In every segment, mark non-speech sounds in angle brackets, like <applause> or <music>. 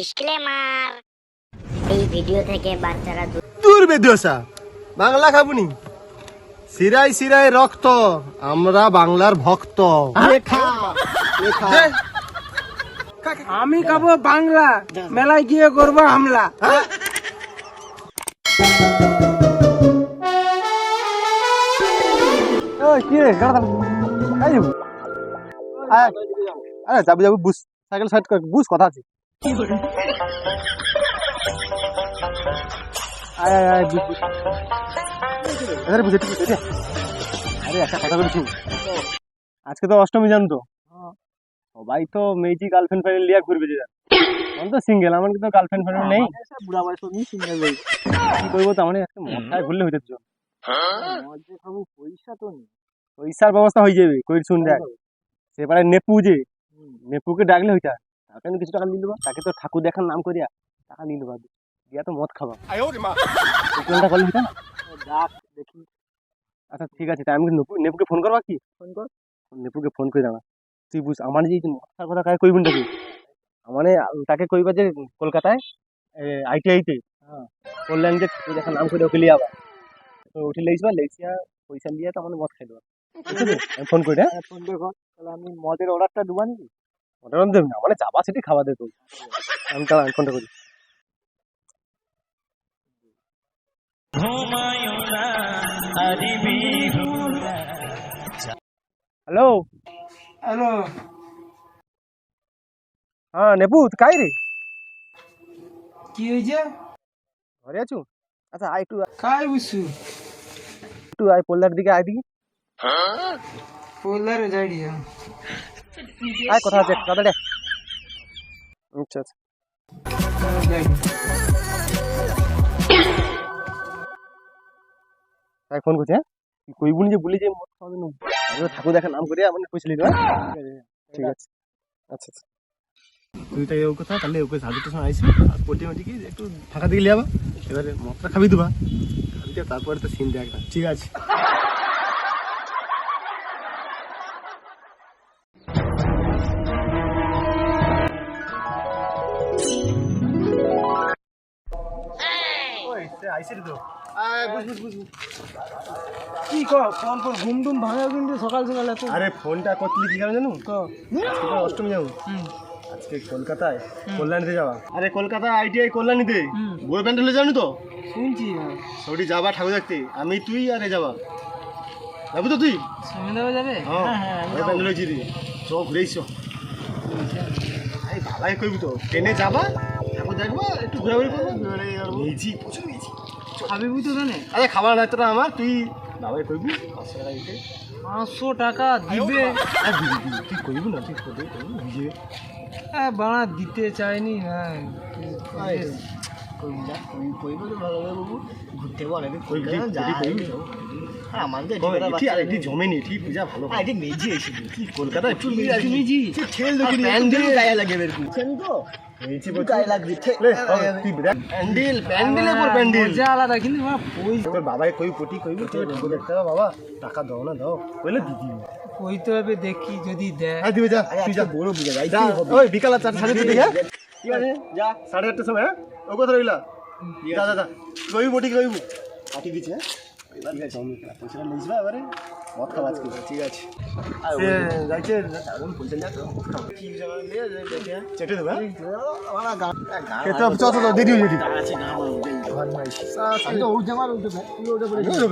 Disclaimer. এই video থেকে বাচ্চারা দূর বেদিওসা বাংলা খাবুনি। সিরাই সিরাই রক্ত আমরা বাংলার ভক্ত। আমি খাব বাংলা মেলায় গিয়ে করব হামলা। আরে যাব যাব বুস সাইকেল সাইড কর বুস কথা আছে। আয় আয় আয় বুস বুস আরে বুঝে ঠিক আছে। আরে একটা কথা বলছি। আজকে তো অষ্টমী জানতো সবাই তো মেজি গার্লফ্রেন্ড ফ্রেন্ড লিয়া ঘুরবে যে আমি তো সিঙ্গেল আমার কিন্তু গার্লফ্রেন্ড ফ্রেন্ড নেই। বুড়া বয়স আমি সিঙ্গেল ভাই কি করব তার মানে? আজকে মাথায় ঘুরলে হইতে তো পয়সা তো নেই। পয়সার ব্যবস্থা হয়ে যাবে কই শুন দেখ। সেবারে নেপু যে। নেপুকে ডাকলে হইতা তাকে আমি কিছু টাকা নিয়ে দেবো তাকে তো ঠাকুর দেখার নাম করিয়া টাকা নিয়ে দেবো দিয়া তো মদ খাবা। কোনটা করলে ডাক দেখি আচ্ছা ঠিক আছে তাই আমি নেপু নেপুকে ফোন করবা কি? ফোন কর। নেপুকে ফোন করে দেবা তুই বুঝ আমার যে মশার কথা কাকে কইবেন নাকি? মানে তাকে কইবা যে কলকাতায় আইটিআইতে হ্যাঁ। কল্যাণ যে ঠাকুর দেখার নাম করে ওকে লিয়ে আবার। তো উঠে লেইসবা লেইসিয়া পয়সা লিয়ে তো আমার মদ খাই দেবা <laughs> আমি ফোন করে হ্যাঁ? ফোন কর তাহলে আমি মদের অর্ডারটা দেবো নাকি? ওটার দেব না মানে যাবা সেটি খাওয়া দে তো আমি তাহলে আমি ফোনটা করি। হ্যালো। হ্যালো। হ্যাঁ নেপু কাই রে? কি হয়েছে? ঘরে আছো? আচ্ছা আয় একটু কাই বুঝছু একটু আয় পল্লার দিকে আয় দিকে পোলারে যাই আয় কথা আছে? কথা দে আচ্ছা আচ্ছা। তাই ফোন করছি হ্যাঁ? কইবুনি যে বলি যে মদ খাওয়াবে না ঠাকুর দেখার নাম করে মানে কইছিলি না ঠিক আছে। আচ্ছা আচ্ছা। তুই তাই ও কথা তাহলে ওকে সাড়ে সময় আইসি আর পটি মটি কি? একটু ফাঁকা দিকে লিয়াবা এবারে মদটা খাবি দেবা খাবি তারপরে তো সিন দেখ ঠিক আছে। ওই সে তো। কি কর ফোন ফোন ঘুম টুম ভাঙা কিন্তু সকাল সকাল এত আরে ফোনটা করতে কি। কারণ জানো অষ্টমী যাব আজকে কলকাতায় কল্যাণীতে যাবা। আরে কলকাতা আইটিআই কল্যাণীতে? বড় প্যান্ডেলে যাবনি তো? শুনছি হ্যাঁ। সবটি যাবা ঠাকুর দেখতে। আমি তুই আরে যাবা। যাব তো তুই? যাবে? হ্যাঁ হ্যাঁ হ্যাঁ। প্যান্ডেলে চিরি চ ঘুরেই চ এই বাবাই কইবি তো ট্রেনে যাবা ঠাকুর দেখবা একটু ঘোরাঘুরি করব। মেজি প্রচুর মেজি খাবি বুঝ তো জানে? আরে খাবার দায়িত্বটা আমার তুই বাবাই কইবি পাঁচশো টাকা দিতে। পাঁচশো টাকা দিবে? তুই কইবি না তুই কইবি ভিজে হ্যাঁ বাড়া দিতে চাইনি হ্যাঁ কলকাতায় তো বাবাই কই পটি কইবি দেখতে বাবা টাকা দাও না দাও। কইলে দিদি কইতে হবে দেখি যদি দেয়। হ্যাঁ দিবে যা তুই যা বড় বুঝে যাই। ওই বিকাল চারটে সাড়ে চারটে হ্যাঁ? ঠিক আছে যা। সাড়ে আটটার সময় হ্যাঁ? ও কথা রইলা। যা যা যা। কইবি পটি কইবি দিচ্ছে হ্যাঁ? ঠিক আছে পয়সাটা এবারে মদ খাওয়া আজকে। ঠিক আছে। যাইছে। পয়সা চেটে দেবে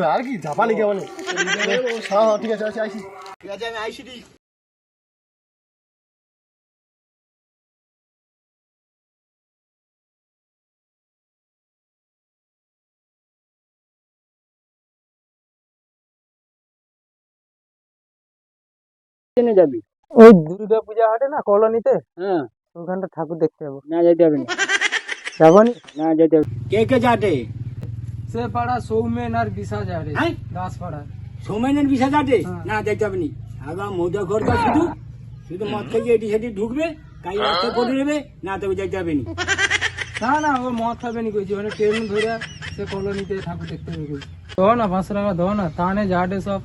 আর কি জাপানি কেমন হ্যাঁ হ্যাঁ ঠিক আছে আছি আইসি ঠিক আছে আমি আইসি ওই দুর্গা পূজা হাটে না কলোনিতে? হ্যাঁ। ওখানটা ঠাকুর দেখতে যাব। না যেতে হবে না। যাব না যেতে হবে। কে কে যাতে সে পাড়া সৌমেন আর বিশা যাবে হ্যাঁ? দাস পাড়া। সোমেনের বিষয় যাতে হ্যাঁ। না যেতে হবে না। আগাম মজা করবে শুধু। শুধু মদ খেয়ে এটি সেটি ঢুকবে কাই রাস্তায় পড়ে নেবে না তবে যেতে হবে না। না না ও মদ খাবে নি কইছি ওখানে ট্রেন ধরে সে কলোনিতে ঠাকুর দেখতে যাবে কইছি। দো না পাঁচশো টাকা দো না তাহলে যাটে সব।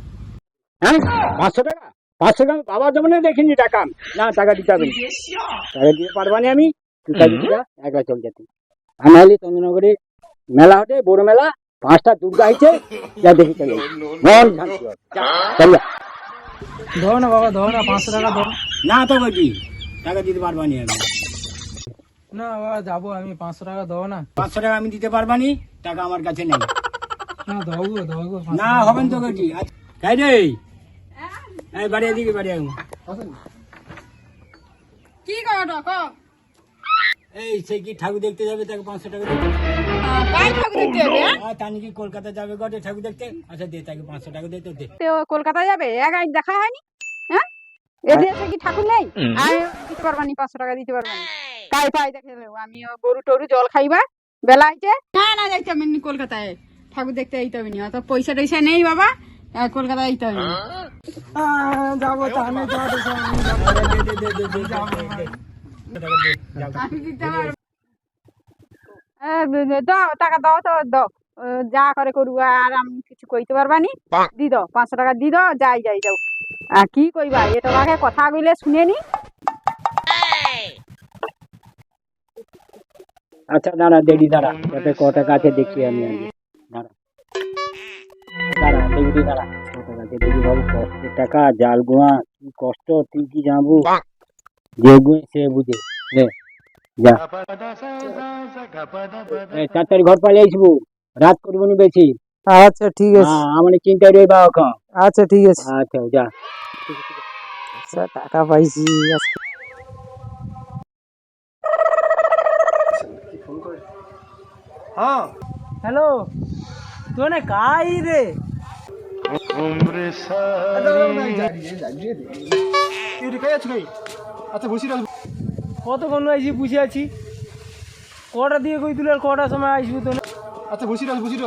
হ্যাঁ? পাঁচশো টাকা? পাঁচশো টাকা বাবা যেমন দেখিনি টাকা। না টাকা দিতে হবে না। টাকা দিতে পারবা না আমি একবার চল যেতে আমি হলি চন্দ্রনগরে মেলা হটে বড় মেলা পাঁচটা দুর্গা হয়েছে যা দেখি চলে মন শান্তি। চল যা। দাও না বাবা দাও না পাঁচশো টাকা দাও না তো বলছি টাকা দিতে পারবানি আমি। না বাবা যাব আমি পাঁচশো টাকা দাও না। পাঁচশো টাকা আমি দিতে পারবানি টাকা আমার কাছে নেই। না দাও গো দাও গো না হবেন তো বলছি তাই রে এই বাড়ি এদিকে বাড়ি আয়। কি করো ক এই সে কি ঠাকুর দেখতে যাবে? তাকে পাঁচশো টাকা দিতে। ঠাকুর দেখতে যাবে? হ্যাঁ? আর তা নাকি কলকাতা যাবে গটে ঠাকুর দেখতে। আচ্ছা দে তাকে পাঁচশো টাকা দে তো দে। কলকাতা যাবে? এক দেখা হয়নি? হ্যাঁ? এদিকে কি ঠাকুর নেই? আর দিতে পারবানি পাঁচশো টাকা দিতে কাই পাই দেখে আমি গরু টরু জল খাইবা। বেলা না না যাইতে নি কলকাতায়। ঠাকুর দেখতে যাইতে হবে নি। অত পয়সা টয়সা নেই বাবা। কলকাতায় যাইতে হবে। যাব আমি যাব। দে, দে, দে, দে, দে, দে, দে। টাকা দাও টাকা দাও তো দাও যা করে করু আর আমি কিছু কইতে পারবানি দি দাও পাঁচশো টাকা দি দাও যাই যাই যাও। আর কি কইবা এটা আগে কথা কইলে শুনে নি। আচ্ছা দাঁড়া দেরি দাঁড়া। যাতে ক টাকা আছে দেখি আমি আগে। দাঁড়া দেখবি দাঁড়া। ক টাকা আছে দেখি বাবু কষ্টের টাকা জাল গোয়া কি কষ্ট তুই কি জানব? যে গুয়ে সে বুঝে। নে যা। তাড়াতাড়ি ঘর পালিয়ে আসব। রাত করব নি বেশি। আচ্ছা ঠিক আছে। আমার চিন্তায় রইবা এখন। আচ্ছা ঠিক আছে। আচ্ছা যা। আচ্ছা, টাকা পাইছি আজকে। হ্যাঁ। হ্যালো। তোনে কাই রে? ভাই আচ্ছা বসি রাখ। কতক্ষণ আইসি বুঝে আছি? কটা দিয়ে কই তুলে আর কটার সময় আসবি তো আচ্ছা বসি রাখ বসি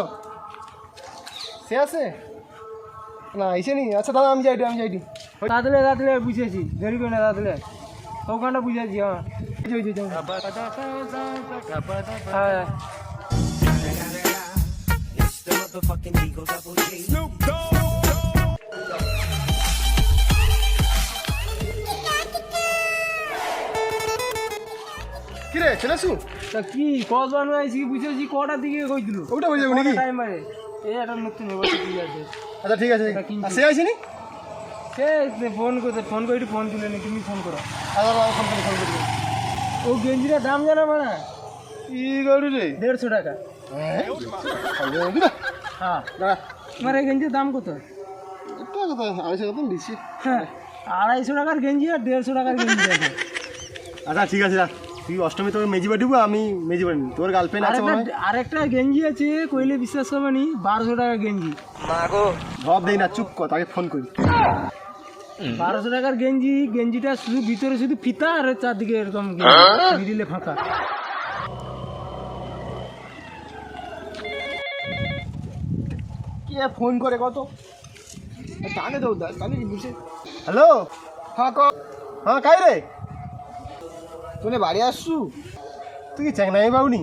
সে আছে? না এসে নি। আচ্ছা দাদা আমি যাইটি আমি যাইটি দাদলে দাদলে বুঝেছি দেরি করে না দাদলে ওখানটা বুঝেছি হ্যাঁ। ওই যে, ওই যে, ওই যে। হ্যাঁ কি রে তা কি কস বানু বুঝেছি কটার দিকে কই দিল ওটা বুঝে নাকি টাইম মারে এই একটা নতুন এবার ঠিক আছে। আচ্ছা ঠিক আছে। সে আসেনি সে ফোন করতে ফোন করে একটু ফোন তুলে নি তুমি ফোন করো। আচ্ছা দাদা, ফোন করে ফোন করে। ও গেঞ্জিটার দাম জানো মানে? ই গরু রে? দেড়শো টাকা। হ্যাঁ? না? হ্যাঁ দাঁড়া। তোমার এই গেঞ্জির দাম কত? একটা কথা আড়াইশো দিচ্ছি হ্যাঁ আড়াইশো টাকার গেঞ্জি আর দেড়শো টাকার গেঞ্জি আছে। আচ্ছা ঠিক আছে রাখ তুই অষ্টমী তোর মেজি বাটিব আমি মেজি বাটি তোর গার্লফ্রেন্ড আছে আরেকটা গেঞ্জি আছে কইলে বিশ্বাস করবে নি বারোশো টাকার গেঞ্জি। জবাব দেই না চুপ কর তাকে ফোন করি। বারোশো টাকার গেঞ্জি গেঞ্জিটা শুধু ভিতরে শুধু ফিতা আর চারদিকে এরকম মিডিলে ফাঁকা। কে ফোন করে কত? টানে তো টানে বুঝে হ্যালো? হ্যাঁ ক হ্যাঁ কাই রে? তুই বাড়ি আসছু? তুই কি চ্যাংনাই পাবনি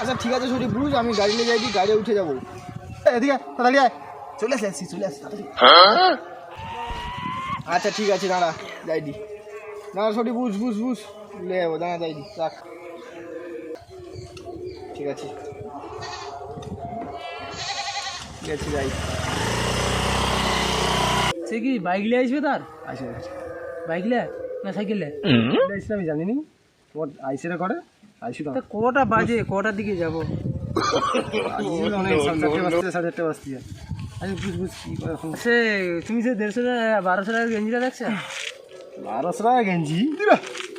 আচ্ছা ঠিক আছে, সরি, বুঝ, আমি গাড়ি নিয়ে যাই গাড়ি উঠে যাব। এদিকে তাড়াতাড়ি আয়। চলে আসি আসছি, চলে আসি তাড়াতাড়ি। আচ্ছা ঠিক আছে, দাঁড়া, যাইডি। দাঁড়া, সরি, বুঝ বুঝ বুঝ। লে যাব, দাঁড়া, যাইডি, রাখ। ঠিক আছে। ঠিক আছে যাই। সে কি বাইক নিয়ে আসবে তার আসে বাইক লে না সাইকেলে আমি জানি নি তোমার আইসিটা করে আইসি তো। কটা বাজে? কটার দিকে যাব? সে তুমি সে দেড়শো টাকা বারোশো টাকার গেঞ্জিটা দেখছ? বারোশো টাকা গেঞ্জি?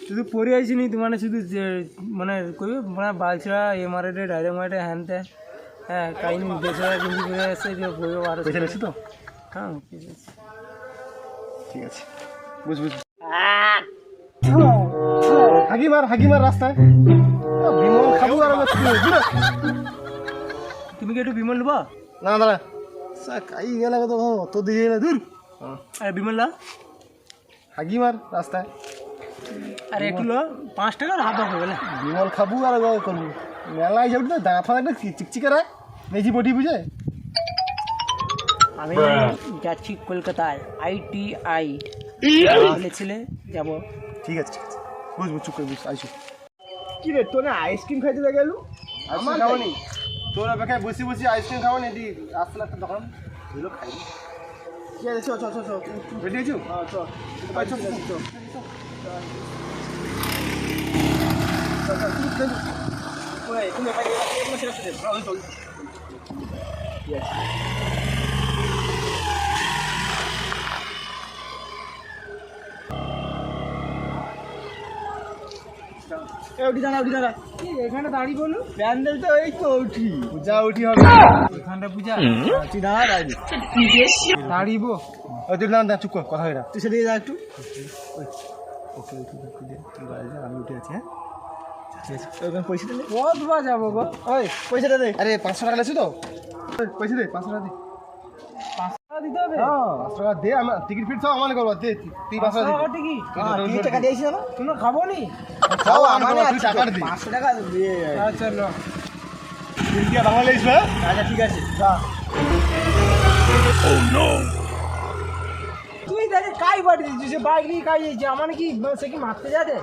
শুধু পরে আইসিনি তো মানে শুধু যে মানে কই মানে বালছড়া এমআরএডে ডাইরেক্ট মাইটে হ্যান ত্যান হ্যাঁ কাহিনি দেড়শো টাকা গেঞ্জি পরে আসছে যে বইও বারোশো পয়সা নিচ্ছি তো? হ্যাঁ ঠিক আছে। বুঝ বুঝ। রাস্তায়। বিমল খাব আর? তুমি কি একটু বিমল নেবা না দাঁড়া। কাই গেলে অত দিয়ে গেলে দূর। হ্যাঁ, আরে বিমল না হাগি মার রাস্তায়। আরে একটু লো পাঁচ টাকার হাফ হাফ হবে বিমল খাব আর গো করব মেলায় যাবি না? দাঁত ফাঁক চিকচিকে রাখ। মেজি বডি বুঝে? আমি যাচ্ছি কলকাতায় আইটিআই বলেছিলে যাব। ঠিক আছে ঠিক আছে। বুঝ বুঝ চুপ করে বুঝ আইসু। কি রে তোর আইসক্রিম খাইতে লেগে গেলু? আইসক্রিম খাওয়ানি তোর অপেক্ষায় বসে বসে আইসক্রিম খাওয়ানি দি আসলে একটা দোকান। এগুলো খাইনি ঠিক আছে চল চল চল চল। রেডি আছো? হ্যাঁ চল। চল চল চল। এখানে দাঁড়িয়ে প্যান্ডেল তো এই তো উঠি। পূজা উঠি হবে। এখানটা পূজা। তুই দাঁড়িব ওই তুই না না চুপ কর কথা হয় না তুই সেদিকে যা একটু। ওকে উঠে যা, তুই যা, তুই বাইরে যা, আমি উঠে আছি হ্যাঁ? পয়সাটা দে। কত যাব গো। ওই পয়সাটা দে। আরে পাঁচশো টাকা লেছো তো? পয়সা দে পাঁচশো টাকা দে। পাঁচশো দিতে হবে? পাঁচশো টাকা দে আমি টিকিট ফিট সব আমার করব দে তুই পাঁচশো দে। টিকিট। টিকিট টাকা দিয়েছি না তুমি খাব নি পাঁচশো টাকা আচ্ছা লো ইন্ডিয়া বাংলা আচ্ছা ঠিক আছে। কাই বাড়ি সে বাইক নিয়ে কাই যাইছে আমার কি সে কি মারতে যাবে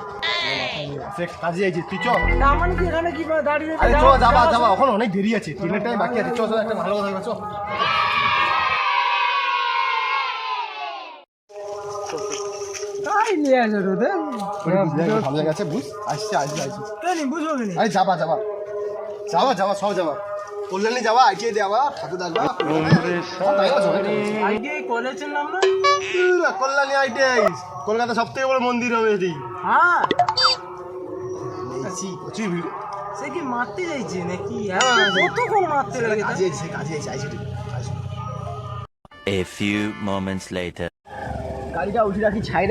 সে কাজে যাইছি তুই চ। তা আমার কি এখানে কি দাঁড়িয়ে আরে চ যাওয়া- যাবা যাবা। এখন অনেক দেরি আছে। ট্রেনের টাইম বাকি আছে। চ চ একটা ভালো কথা চ নিয়ে আসে তোদের ভালো জায়গা আছে বুঝ। আসছে আসছে আসছে। বুঝব আরে যাবা যাবা। যাবা যাবা সব যাবা। কল্যাণী যাবা আইটিআই যাবা ঠাকুর আসবা কলেজের নাম না কল্যাণী আইটিআই কলকাতা সব থেকে বড় মন্দির হবে এটি হ্যাঁ প্রচুর ভিড়। সে কি মারতে যাইছে নাকি? হ্যাঁ কতক্ষণ মারতে লাগে কাজে আইসি A few moments later. গাড়িটা উঠে রাখি ছাই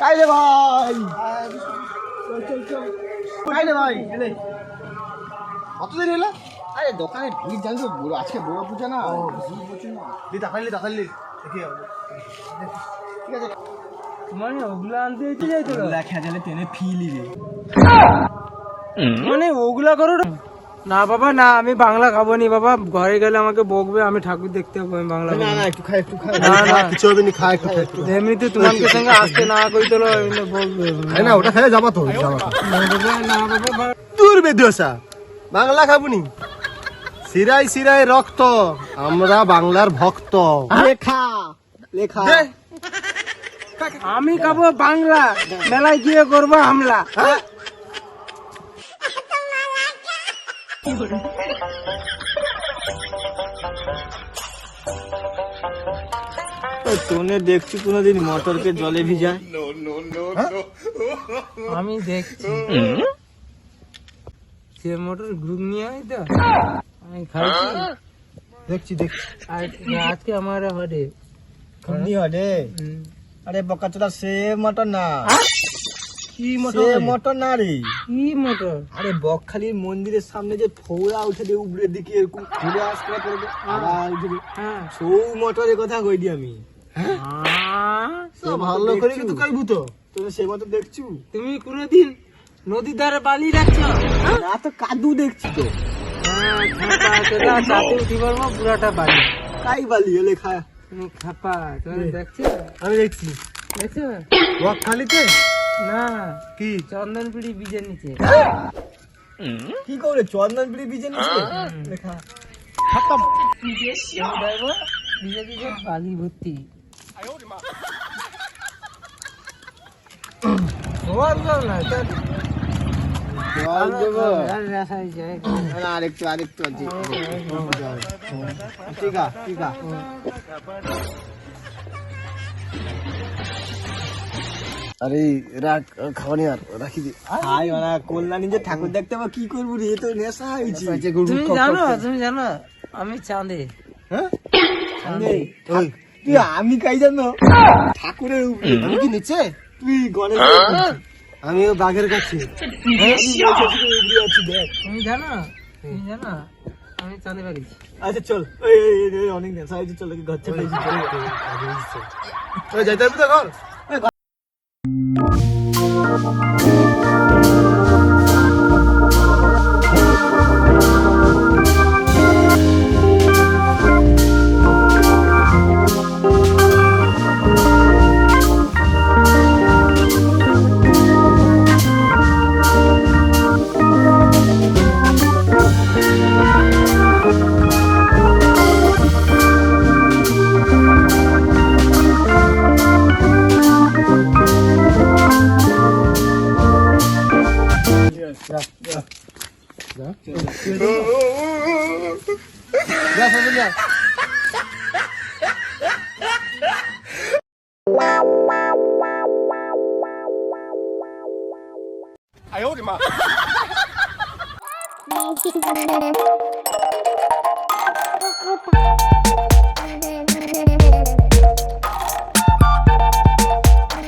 কাই রে ভাই। চল চল চল কাই রে ভাই এলে। কত দেরি হলো আরে দোকানে ভিড় জানতো বড় আজকে বড় পূজা না? দি দেখাইলি দেখাইলি দেখি ঠিক আছে। মানে ওগুলা আনতে যেতে যাই তো খেজালে টেনে ফিলি রে মানে ওগুলা করো না। না বাবা না আমি বাংলা খাব নি বাবা। ঘরে গেলে আমাকে বকবে আমি ঠাকুর দেখতে হবে আমি বাংলা না না। না একটু খাই একটু খাই না, না। কিছু হবে না খা একটু এমনিতে তোমাকে সঙ্গে আসতে না কই তো বকবে। না ওটা খেলে যাবা তো যাবা না বাবা না বাবা দূর বেদুসা বাংলা খাবুনি? সিরাই সিরাই রক্ত আমরা বাংলার ভক্ত। লেখা লেখা। আমি খাব বাংলা মেলায় গিয়ে করব হামলা। তোনে দেখছি কোনোদিন মটরকে জলে ভিজায়। আমি দেখছি। সে মোটর গ্রুপ নিয়ে হয় তো। আমি খাইছি। দেখছি দেখছি। আজকে আমার হবে খুন্দি হলে আরে বকাচোদা সে মটর না। কি মোটর? মটর না রে কি মোটর? আরে বকখালির মন্দিরের সামনে যে ফৌরা উঠে দে উপরের দিকে এরকম ঘুরে আসতে পড়বে আবার উঠে হ্যাঁ। সৌ মটরের কথা কইদি আমি। আহ, তো ভালো করে কিন্তু কইবু তো তুমি সে মতো দেখছু? তুমি কোনোদিন নদীর ধারে বালি রাখছো? না তো কাদু দেখছি তো। হ্যাঁ চাতে উঠি পারব পুরাটা বালি। কাই বালি এলে খা। খাপা তুমি দেখছ? আমি দেখছি। দেখছ? বকখালিতে না কি চন্দনপিড়ি বীজের নিচে কি করে চন্দন পিড়ি বিজে নিচ্ছে লেখা তুমি বীজে বীজে বালি ভর্তি জল না এটা জল দেবো আর রাসাই যায় না আরেকটু আরেকটু আছে ঠিক আছে ঠিক আছে আরে রাখ খাওয়ানি আর রাখি দি হাই মানে কল্যাণী যে ঠাকুর দেখতে পাবো কি করব রে তো নেশা হয়েছে তুমি জানো তুমি জানো আমি চাঁদে হ্যাঁ চাঁদে তুই আমি কাই জানো ঠাকুরের উপরে আমি কি নিচে তুই গণেশ আমিও বাঘের কাছে হ্যাঁ? আমি তুমি জানো তুমি জানো আমি চাঁদে বাড়ি আচ্ছা চল অনেক নেশা হয়েছে চল ঘর চলে যাইতে হবে তো ঘর যা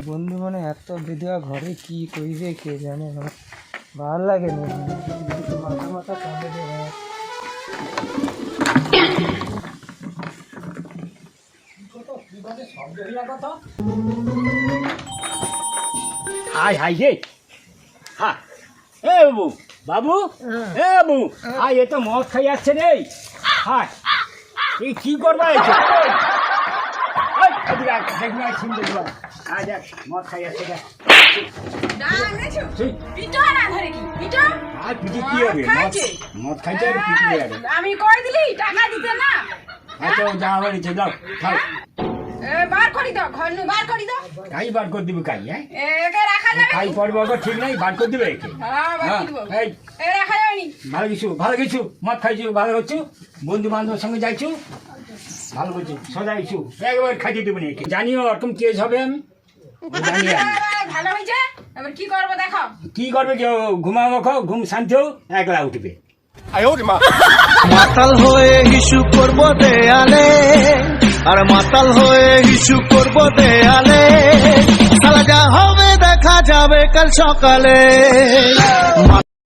বন্ধু মানে এত বিধবা ঘরে কি কইবে কে জানে না। ভালো লাগে না। মাথা মাথা কাঁদে হাই হাই রে হ্যাঁ এ বাবু বাবু এ বাবু হাই এ তো মদ খাই যাচ্ছে রে হাই তুই কি করবা আয় আমি করে দিলি? টাকা দিতে না। আচ্ছা যা যাও এ, বার করি দাও ঘর নু বার করি দাও কাই বার করে দিবি কাই হ্যাঁ? একে রাখা যাবে কাই পড়ব আবার ঠিক নাই বার করে দিবে একে। হ্যাঁ বার হ্যাঁ করে দিব। এই এ রাখা যাবে নি। ভালো কিছু ভালো কিছু মদ খাইছু ভালো হচ্ছু বন্ধু বান্ধবের সঙ্গে যাইছু ভালো করছু আইছু একবার খাইতে দেবো না একে। জানিও ওরকম কেস হবে আমি? জানি ভালো হয়েছে এবার কি করব দেখো। কি করবে কেউ? ঘুমাবো ঘুম শান্তিও একলা উঠবে। মাতাল হয়ে হিসু করব দেয়ালে। আর মাতাল হয়ে ইস্যু করব দেয়ালে। সালা যা হবে দেখা যাবে কাল সকালে।